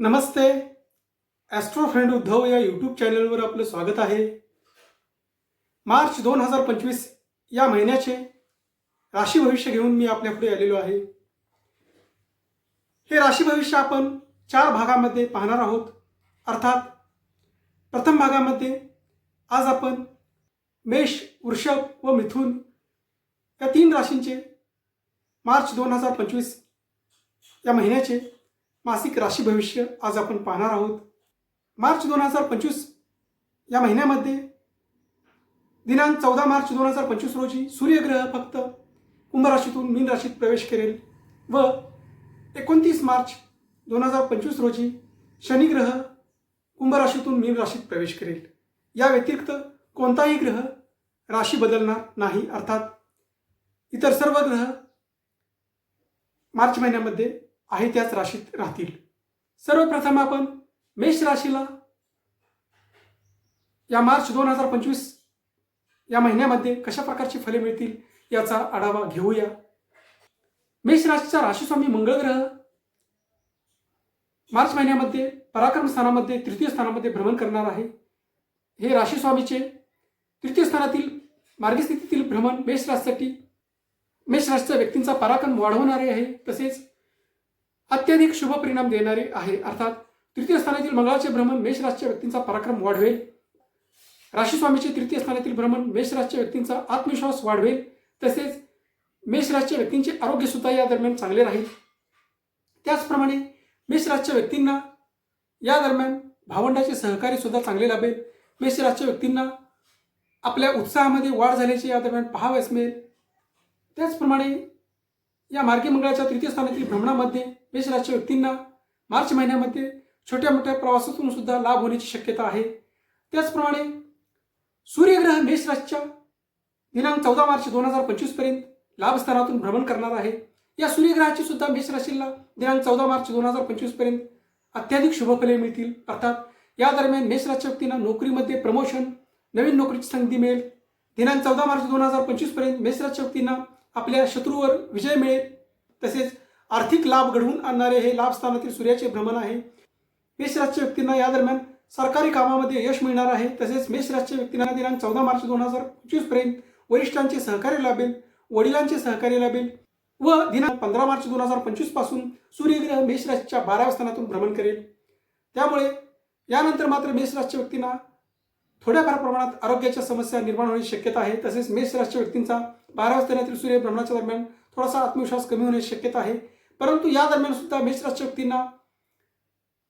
नमस्ते. Austro friend Uddhav या YouTube चॅनलवर आपलं स्वागत आहे. मार्च दोन हजार पंचवीस या महिन्याचे राशी भविष्य घेऊन मी आपल्यापुढे आलेलो आहे. हे राशी भविष्य आपण चार भागामध्ये पाहणार आहोत. अर्थात प्रथम भागामध्ये आज आपण मेष वृषभ व मिथुन या तीन राशींचे मार्च दोन हजार पंचवीस या महिन्याचे मासिक राशी भविष्य आज आपण पाहणार आहोत. मार्च दोन हजार पंचवीस या महिन्यामध्ये दिनांक चौदा मार्च दोन हजार पंचवीस रोजी सूर्यग्रह फक्त कुंभ राशीतून मीन राशीत प्रवेश करेल व एकोणतीस मार्च दोन हजार पंचवीस रोजी शनिग्रह कुंभ राशीतून मीन राशीत प्रवेश करेल. या व्यतिरिक्त कोणताही ग्रह राशी बदलणार नाही अर्थात इतर सर्व ग्रह मार्च महिन्यामध्ये आहे त्याच राशीत राहतील. सर्वप्रथम आपण मेष राशीला या मार्च दोन हजार पंचवीस या महिन्यामध्ये कशा प्रकारची फले मिळतील याचा आढावा घेऊया. मेष राशीचा राशीस्वामी मंगळ ग्रह मार्च महिन्यामध्ये पराक्रम स्थानामध्ये तृतीय स्थानामध्ये भ्रमण करणार आहे. हे राशीस्वामीचे तृतीय स्थानातील मार्गस्थितीतील भ्रमण मेष राशीसाठी मेष राशीच्या व्यक्तींचा पराक्रम वाढवणारे आहे. तसेच अत्याधिक शुभ परिणाम देणारे आहे. अर्थात तृतीय स्थानातील मंगळाचे भ्रमण मेष राशीच्या व्यक्तींचा पराक्रम वाढवेल. राशीस्वामीचे तृतीय स्थानातील भ्रमण मेष राशीच्या व्यक्तींचा आत्मविश्वास वाढवेल. तसेच मेष राशीच्या व्यक्तींचे आरोग्य सुद्धा या दरम्यान चांगले राहील. त्याचप्रमाणे मेष राशीच्या व्यक्तींना या दरम्यान भावंडाचे सहकार्य सुद्धा चांगले लाभेल. मेष राशीच्या व्यक्तींना आपल्या उत्साहामध्ये वाढ झाल्याचे या दरम्यान पहावयास मिळेल. त्याचप्रमाणे या मार्गी मंगळाच्या तृतीय स्थानातील भ्रमणामध्ये मेषराशीच्या व्यक्तींना मार्च महिन्यामध्ये छोट्या मोठ्या प्रवासातून सुद्धा लाभ होण्याची शक्यता आहे. त्याचप्रमाणे सूर्यग्रह मेषराशीच्या दिनांक चौदा मार्च दोन हजार पंचवीसपर्यंत लाभ स्थानातून भ्रमण करणार आहे. या सूर्यग्रहाची सुद्धा मेषराशीला दिनांक चौदा मार्च दोन हजार पंचवीसपर्यंत अत्याधिक शुभफले मिळतील. अर्थात या दरम्यान मेषराशीच्या व्यक्तींना नोकरीमध्ये प्रमोशन नवीन नोकरीची संधी मिळेल. दिनांक चौदा मार्च दोन हजार पंचवीसपर्यंत मेष व्यक्तींना आपल्या शत्रूवर विजय मिळेल. तसेच आर्थिक लाभ घडवून आणणारे हे लाभ स्थानातील सूर्याचे भ्रमण आहे. मेषराजच्या व्यक्तींना या दरम्यान सरकारी कामामध्ये यश मिळणार आहे. तसेच मेषराजच्या व्यक्तींना दिनांक चौदा मार्च दोन हजार पंचवीसपर्यंत वरिष्ठांचे सहकार्य लाभेल वडिलांचे सहकार्य लाभेल व दिनांक पंधरा मार्च दोन हजार पंचवीसपासून सूर्यग्रह मेषराजच्या बाराव्या स्थानातून भ्रमण करेल. त्यामुळे यानंतर मात्र मेषराजच्या व्यक्तींना थोड्याफार प्रमाणात आरोग्याच्या समस्या निर्माण होण्याची शक्यता आहे. तसेच मेष राशीच्या व्यक्तींचा बाराव्या स्थानातील सूर्य भ्रमणाच्या दरम्यान थोडासा आत्मविश्वास कमी होण्याची शक्यता आहे. परंतु या दरम्यान सुद्धा मेष राशीच्या व्यक्तींना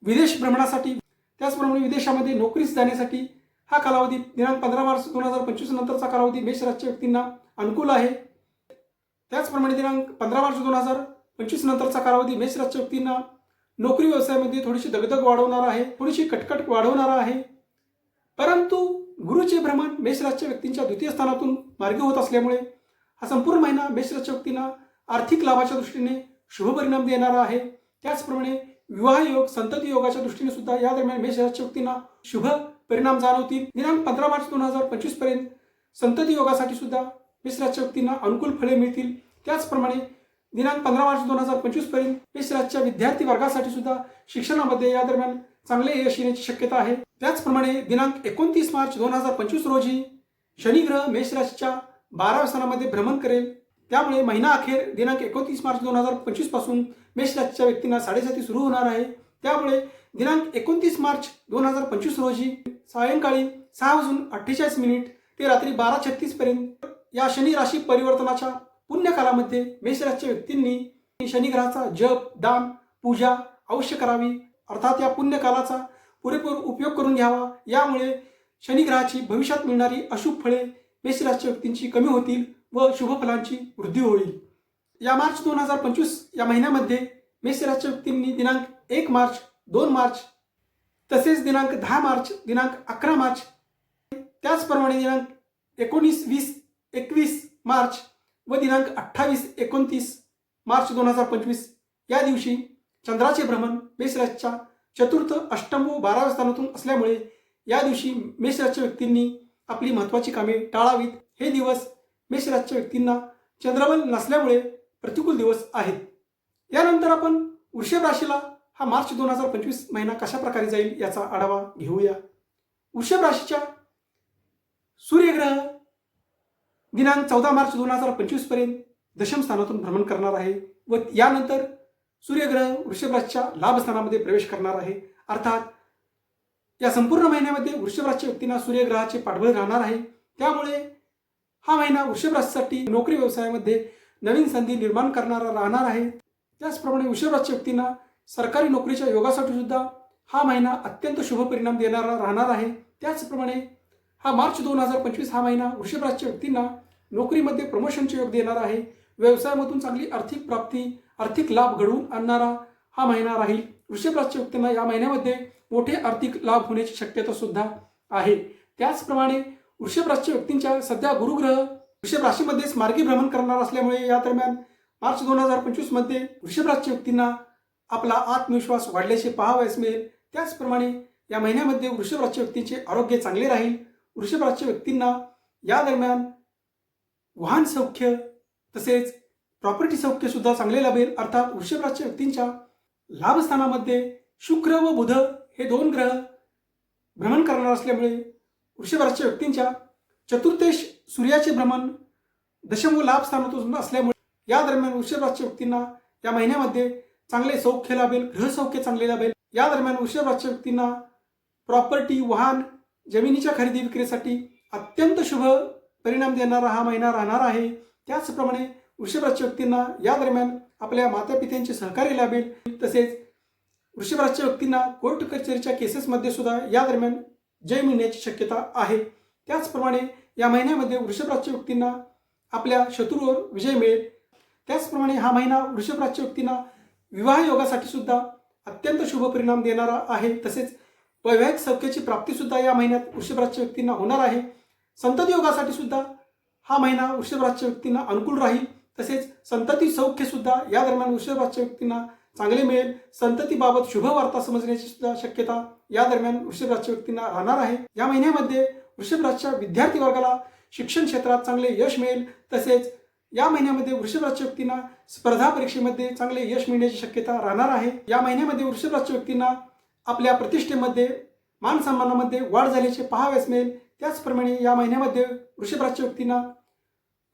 विदेश भ्रमणासाठी त्याचप्रमाणे विदेशामध्ये नोकरीस जाण्यासाठी हा कालावधी दिनांक पंधरा मार्च दोन हजार पंचवीस नंतरचा कालावधी मेष राशीच्या व्यक्तींना अनुकूल आहे. त्याचप्रमाणे दिनांक पंधरा मार्च दोन हजार पंचवीस नंतरचा कालावधी मेष राशीच्या व्यक्तींना नोकरी व्यवसायामध्ये थोडीशी दगदग वाढवणारा आहे थोडीशी कटकट वाढवणारा आहे. परंतु गुरुचे भ्रमण मेष राशीच्या व्यक्तींच्या द्वितीय स्थानातून मार्गी होत असल्यामुळे हा संपूर्ण महिना मेष राशीच्या व्यक्तींना आर्थिक लाभाच्या दृष्टीने शुभ परिणाम देणारा आहे. त्याचप्रमाणे विवाह योग संतती योगाच्या दृष्टीने सुद्धा या दरम्यान मेष राशीच्या व्यक्तींना शुभ परिणाम जाणवतील. दिनांक पंधरा मार्च दोन हजार पंचवीसपर्यंत संतती योगासाठी सुद्धा मेष व्यक्तींना अनुकूल फळे मिळतील. त्याचप्रमाणे दिनांक पंधरा मार्च दोन हजार पंचवीसपर्यंत मेषराजच्या विद्यार्थी वर्गासाठी सुद्धा शिक्षणामध्ये या दरम्यान चांगले यश येण्याची शक्यता आहे. त्याचप्रमाणे दिनांक एकोणतीस मार्च दोन हजार पंचवीस रोजी शनिग्रह मेषराशीच्या बाराव्या स्थानामध्ये भ्रमण करेल. त्यामुळे महिना अखेर दिनांक एकोणतीस मार्च दोन हजार पंचवीसपासून मेष राशीच्या व्यक्तींना साडेसाती सुरू होणार आहे. त्यामुळे दिनांक एकोणतीस मार्च दोन हजार पंचवीस रोजी सायंकाळी सहा वाजून अठ्ठेचाळीस मिनिट ते रात्री बारा छत्तीस पर्यंत या शनी राशी परिवर्तनाच्या पुण्यकालामध्ये मेषराजच्या व्यक्तींनी शनिग्रहाचा जप दान पूजा अवश्य करावी. अर्थात या पुण्यकालाचा पुरेपूर उपयोग करून घ्यावा. यामुळे शनिग्रहाची भविष्यात मिळणारी अशुभ फळे मेषराशीच्या व्यक्तींची कमी होतील व शुभफलांची वृद्धी होईल. या मार्च दोन हजार पंचवीस या महिन्यामध्ये मेषराशीच्या व्यक्तींनी दिनांक एक मार्च दोन मार्च तसेच दिनांक दहा मार्च दिनांक अकरा मार्च त्याचप्रमाणे दिनांक एकोणीस वीस एकवीस मार्च व दिनांक अठ्ठावीस एकोणतीस मार्च दोन हजार पंचवीस या दिवशी चंद्राचे भ्रमण मेषराशीच्या चतुर्थ अष्टम व बाराव्या स्थानातून असल्यामुळे या दिवशी मेषराशीच्या व्यक्तींनी आपली महत्त्वाची कामे टाळावीत. हे दिवस मेषराजच्या व्यक्तींना चंद्रबल नसल्यामुळे प्रतिकूल दिवस आहेत. यानंतर आपण वृषभ राशीला हा मार्च दोन हजार पंचवीस महिना कशा प्रकारे जाईल याचा आढावा घेऊया. वृषभ राशीच्या सूर्यग्रह दिनांक चौदा मार्च दोन हजार पंचवीसपर्यंत दशम स्थानातून भ्रमण करणार आहे व यानंतर सूर्यग्रह वृषभ राशीच्या लाभ स्थानामध्ये प्रवेश करणार आहे. अर्थात या संपूर्ण महिन्यामध्ये वृषभ व्यक्तींना सूर्यग्रहाचे पाठबळ राहणार आहे. त्यामुळे हा महिना वृषभराशीसाठी नोकरी व्यवसायामध्ये नवीन संधी निर्माण करणारा राहणार आहे. त्याचप्रमाणे वृषभ व्यक्तींना सरकारी नोकरीच्या योगासाठी सुद्धा हा महिना अत्यंत शुभ परिणाम देणारा राहणार आहे. त्याचप्रमाणे हा मार्च दोन हजार पंचवीस हा महिना वृषभ व्यक्तींना नोकरीमध्ये प्रमोशनचे योग देणार आहे. व्यवसायामधून चांगली आर्थिक प्राप्ती आर्थिक लाभ घडवून आणणारा हा महिना राहील. वृषभ व्यक्तींना या महिन्यामध्ये मोठे आर्थिक लाभ होण्याची शक्यता सुद्धा आहे. त्याचप्रमाणे वृषभ राशीच्या व्यक्तींच्या सध्या गुरुग्रह वृषभ राशीमध्येच मार्गी भ्रमण करणार असल्यामुळे या दरम्यान मार्च दोन हजार पंचवीसमध्ये वृषभ राशीच्या व्यक्तींना आपला आत्मविश्वास वाढल्याचे पाहावयास मिळेल. त्याचप्रमाणे या महिन्यामध्ये वृषभ राशीच्या व्यक्तींचे आरोग्य चांगले राहील. वृषभ राशीच्या व्यक्तींना या दरम्यान वाहन सौख्य तसेच प्रॉपर्टी सौख्य सुद्धा चांगले लाभेल. अर्थात वृषभ राशीच्या व्यक्तींच्या लाभस्थानामध्ये शुक्र व बुध हे दोन ग्रह भ्रमण करणार असल्यामुळे वृषभराच्या व्यक्तींच्या चतुर्थेश सूर्याचे भ्रमण दशम व लाभ स्थानातून असल्यामुळे या दरम्यान वृषभराच्या व्यक्तींना या महिन्यामध्ये चांगले सौख्य लाभेल ग्रहसौख्य चांगले लाभेल. या दरम्यान वृषभराच्या व्यक्तींना प्रॉपर्टी वाहन जमिनीच्या खरेदी विक्रीसाठी अत्यंत शुभ परिणाम देणारा हा महिना राहणार आहे. त्याचप्रमाणे वृषभराच्या व्यक्तींना या दरम्यान आपल्या मातापित्यांचे सहकार्य लाभेल. तसेच वृषभराजच्या व्यक्तींना कोर्ट कचेरीच्या केसेसमध्ये सुद्धा या दरम्यान जय मिळण्याची शक्यता आहे. त्याचप्रमाणे या महिन्यामध्ये वृषभराजच्या व्यक्तींना आपल्या शत्रूवर विजय मिळेल. त्याचप्रमाणे हा महिना वृषभराजच्या व्यक्तींना विवाह योगासाठी सुद्धा अत्यंत शुभ परिणाम देणारा आहे. तसेच वैवाहिक सौख्याची प्राप्तीसुद्धा या महिन्यात वृषभराजच्या व्यक्तींना होणार आहे. संतती योगासाठी सुद्धा हा महिना वृषभराजच्या व्यक्तींना अनुकूल राहील. तसेच संतती सौख्यसुद्धा या दरम्यान वृषभराजच्या व्यक्तींना चांगले मिळेल. संततीबाबत शुभ वार्ता समजण्याची सुद्धा शक्यता या दरम्यान वृषभ राशीच्या व्यक्तींना राहणार आहे. या महिन्यामध्ये वृषभ राशीच्या विद्यार्थी वर्गाला शिक्षण क्षेत्रात चांगले यश मिळेल. तसेच या महिन्यामध्ये वृषभ राशीच्या व्यक्तींना स्पर्धा परीक्षेमध्ये चांगले यश मिळण्याची शक्यता राहणार आहे. या महिन्यामध्ये वृषभ राशीच्या व्यक्तींना आपल्या प्रतिष्ठेमध्ये मान सन्मानामध्ये वाढ झाल्याचे पाहाव्यास मिळेल. त्याचप्रमाणे या महिन्यामध्ये वृषभ राशीच्या व्यक्तींना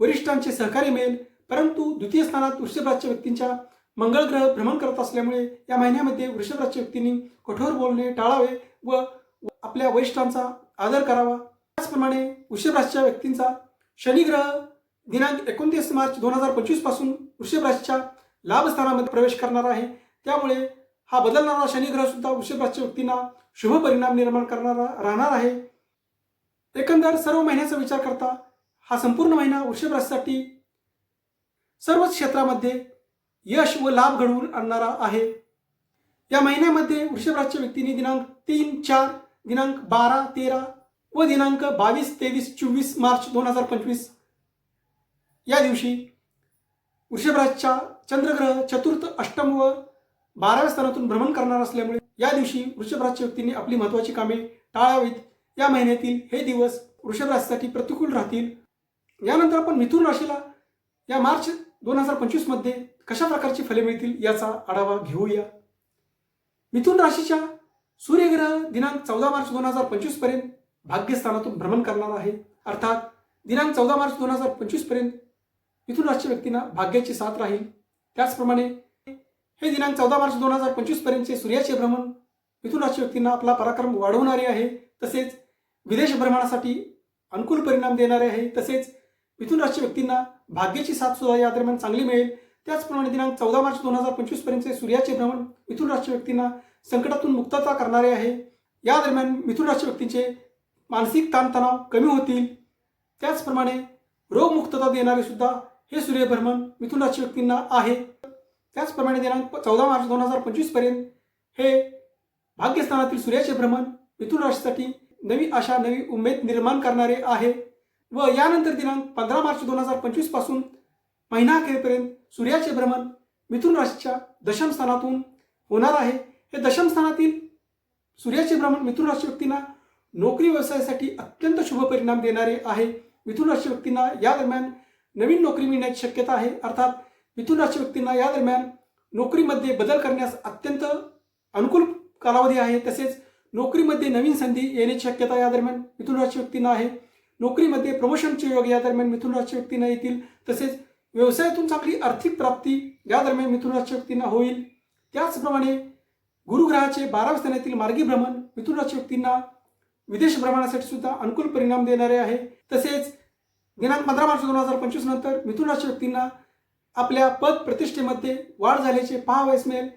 वरिष्ठांचे सहकार्य मिळेल. परंतु द्वितीय स्थानात वृषभ राशीच्या व्यक्तींच्या मंगळ ग्रह भ्रमण करत असल्यामुळे या महिन्यामध्ये वृषभराच्या व्यक्तींनी कठोर बोलणे टाळावे व आपल्या वरिष्ठांचा आदर करावा. त्याचप्रमाणे वृषभराशीच्या व्यक्तींचा शनिग्रह दिनांक एकोणतीस मार्च दोन हजार पंचवीसपासून वृषभराशीच्या लाभस्थानामध्ये प्रवेश करणार आहे. त्यामुळे हा बदलणारा शनिग्रह सुद्धा वृषभराशीच्या व्यक्तींना शुभ परिणाम निर्माण करणारा राहणार आहे. एकंदर सर्व महिन्याचा विचार करता हा संपूर्ण महिना वृषभराशीसाठी सर्वच क्षेत्रामध्ये यश व लाभ घडवून आणणारा आहे. या महिन्यामध्ये वृषभराजच्या व्यक्तीने व्यक्तींनी दिनांक तीन चार दिनांक बारा तेरा व दिनांक बावीस तेवीस चोवीस मार्च दोन हजार पंचवीस या दिवशी वृषभराजच्या चंद्रग्रह चतुर्थ अष्टम व बाराव्या स्थानातून भ्रमण करणार असल्यामुळे या दिवशी वृषभराजच्या व्यक्तींनी आपली महत्त्वाची कामे टाळावीत. या महिन्यातील हे दिवस वृषभराजसाठी प्रतिकूल राहतील. यानंतर आपण मिथुन राशीला या मार्च दोन हजार पंचवीसमध्ये कशा प्रकारची फले मिळतील याचा आढावा घेऊया. मिथुन राशीच्या सूर्यग्रह दिनांक चौदा मार्च दोन हजार पंचवीसपर्यंत भाग्यस्थानातून भ्रमण करणार आहे. अर्थात दिनांक चौदा मार्च दोन हजार पंचवीसपर्यंत मिथुन राशीच्या व्यक्तींना भाग्याची साथ राहील. त्याचप्रमाणे हे दिनांक चौदा मार्च दोन हजार पंचवीस पर्यंतचे सूर्याचे भ्रमण मिथुन राशी व्यक्तींना आपला पराक्रम वाढवणारे आहे. तसेच विदेश भ्रमणासाठी अनुकूल परिणाम देणारे आहे. तसेच मिथुन राशी व्यक्तींना भाग्याची साथ सुद्धा या दरम्यान चांगली मिळेल. त्याचप्रमाणे दिनांक चौदा मार्च दोन हजार पंचवीस पर्यंतचे सूर्याचे भ्रमण मिथुन राशी व्यक्तींना संकटातून मुक्तता करणारे आहे. या दरम्यान मिथुन राशी व्यक्तींचे मानसिक ताणतणाव कमी होतील. त्याचप्रमाणे रोगमुक्तता देणारे सुद्धा हे सूर्यभ्रमण मिथुन राशी व्यक्तींना आहे. त्याचप्रमाणे दिनांक चौदा मार्च दोन हजार पंचवीसपर्यंत हे भाग्यस्थानातील सूर्याचे भ्रमण मिथुन राशीसाठी नवी आशा नवी उमेद निर्माण करणारे आहे. व यानंतर दिनांक पंधरा मार्च दोन हजार पंचवीसपासून महिना अखेरपर्यंत सूर्याचे भ्रमण मिथुन राशीच्या दशम स्थानातून होणार आहे. हे दशम स्थानातील सूर्याचे भ्रमण मिथुन राशी व्यक्तींना नोकरी व्यवसायासाठी अत्यंत शुभ परिणाम देणारे आहे. मिथुन राशी व्यक्तींना या दरम्यान नवीन नोकरी मिळण्याची शक्यता आहे. अर्थात मिथुन राशी व्यक्तींना या दरम्यान नोकरीमध्ये बदल करण्यास अत्यंत अनुकूल कालावधी आहे. तसेच नोकरीमध्ये नवीन संधी येण्याची शक्यता या दरम्यान मिथुन राशी व्यक्तींना आहे. नोकरीमध्ये प्रमोशनचे योग या दरम्यान मिथुन राशी व्यक्तींना येतील. तसेच व्यवसायातून चांगली आर्थिक प्राप्ती या दरम्यान मिथुन राशी व्यक्तींना होईल. त्याचप्रमाणे गुरुग्रहाचे बाराव्या स्थानातील मार्गी भ्रमण मिथुन राशी व्यक्तींना विदेश भ्रमणासाठी सुद्धा अनुकूल परिणाम देणारे आहे. तसेच दिनांक पंधरा मार्च दोन हजार पंचवीस नंतर मिथुन राशी व्यक्तींना आपल्या पद प्रतिष्ठेमध्ये वाढ झाल्याचे पाहावयास मिळेल.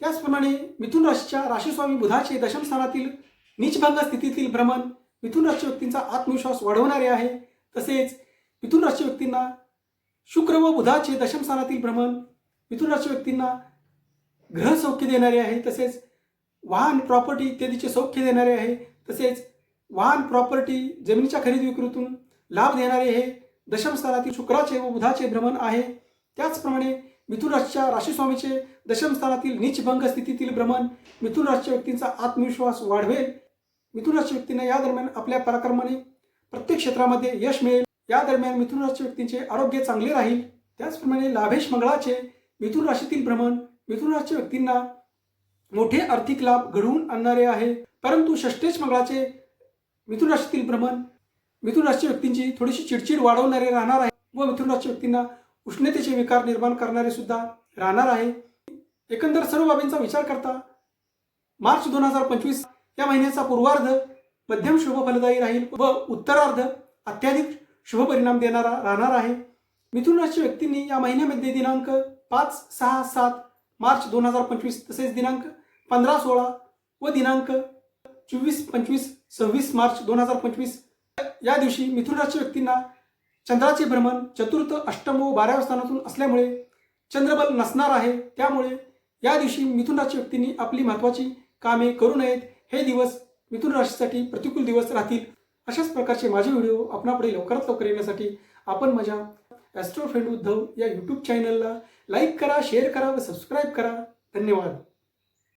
त्याचप्रमाणे मिथुन राशीच्या राशीस्वामी बुधाचे दशम स्थानातील स्थितीतील भ्रमण मिथुन राशी व्यक्तींचा आत्मविश्वास वाढवणारे आहे. तसेच मिथुन राशी व्यक्तींना शुक्र व बुधाचे दशम स्थानातील भ्रमण मिथुन राशी व्यक्तींना ग्रह सौख्य देणारे आहे तसेच वाहन प्रॉपर्टी इत्यादीचे सौख्य देणारे आहे तसेच वाहन प्रॉपर्टी जमिनीच्या खरेदी विक्रीतून लाभ देणारे हे दशम स्थानातील शुक्राचे व बुधाचे भ्रमण आहे. त्याचप्रमाणे मिथुन राशीच्या राशीस्वामीचे दशम स्थानातील नीचभंग स्थितीतील भ्रमण मिथुन राशीच्या व्यक्तींचा आत्मविश्वास वाढवेल. मिथुन राशी व्यक्तींना या दरम्यान आपल्या पराक्रमाने प्रत्येक क्षेत्रामध्ये यश मिळेल. या दरम्यान मिथुन राशीच्या व्यक्तींचे आरोग्य चांगले राहील. त्याचप्रमाणे लाभेश मंगळाचे मिथुन राशीतील भ्रमण मिथुन राशीच्या व्यक्तींना मोठे आर्थिक लाभ घडवून आणणारे आहे. परंतु षष्टेश मंगळाचे मिथुन राशीतील भ्रमण मिथुन राशीच्या व्यक्तींची थोडीशी चिडचिड वाढवणारे राहणार आहे व मिथुन राशीच्या व्यक्तींना उष्णतेचे विकार निर्माण करणारे सुद्धा राहणार आहे. एकंदर सर्व बाबींचा विचार करता मार्च दोन हजार पंचवीस या महिन्याचा पूर्वार्ध मध्यम शुभ फलदायी राहील व उत्तरार्ध अत्याधिक शुभ परिणाम देणारा राहणार आहे. मिथुन राशी व्यक्तींनी या महिन्यामध्ये दिनांक पाच सहा सात मार्च दोन हजार पंचवीस तसेच दिनांक पंधरा सोळा व दिनांक चोवीस पंचवीस सव्वीस मार्च दोन हजार पंचवीस. या दिवशी मिथुन राशी व्यक्तींना चंद्राचे भ्रमण चतुर्थ अष्टम व बाराव्या स्थानातून असल्यामुळे चंद्रबल नसणार आहे. त्यामुळे या दिवशी मिथुन राशी व्यक्तींनी आपली महत्त्वाची कामे करू नयेत. हे दिवस मिथुन राशीसाठी प्रतिकूल दिवस राहतील. अशाच प्रकारचे माझे व्हिडिओ आपणापुढे लवकरात लवकर येण्यासाठी आपण माझ्या ॲस्ट्रो फ्रेंड उद्धव या यूट्यूब चॅनलला लाईक करा शेअर करा व सबस्क्राईब करा. धन्यवाद.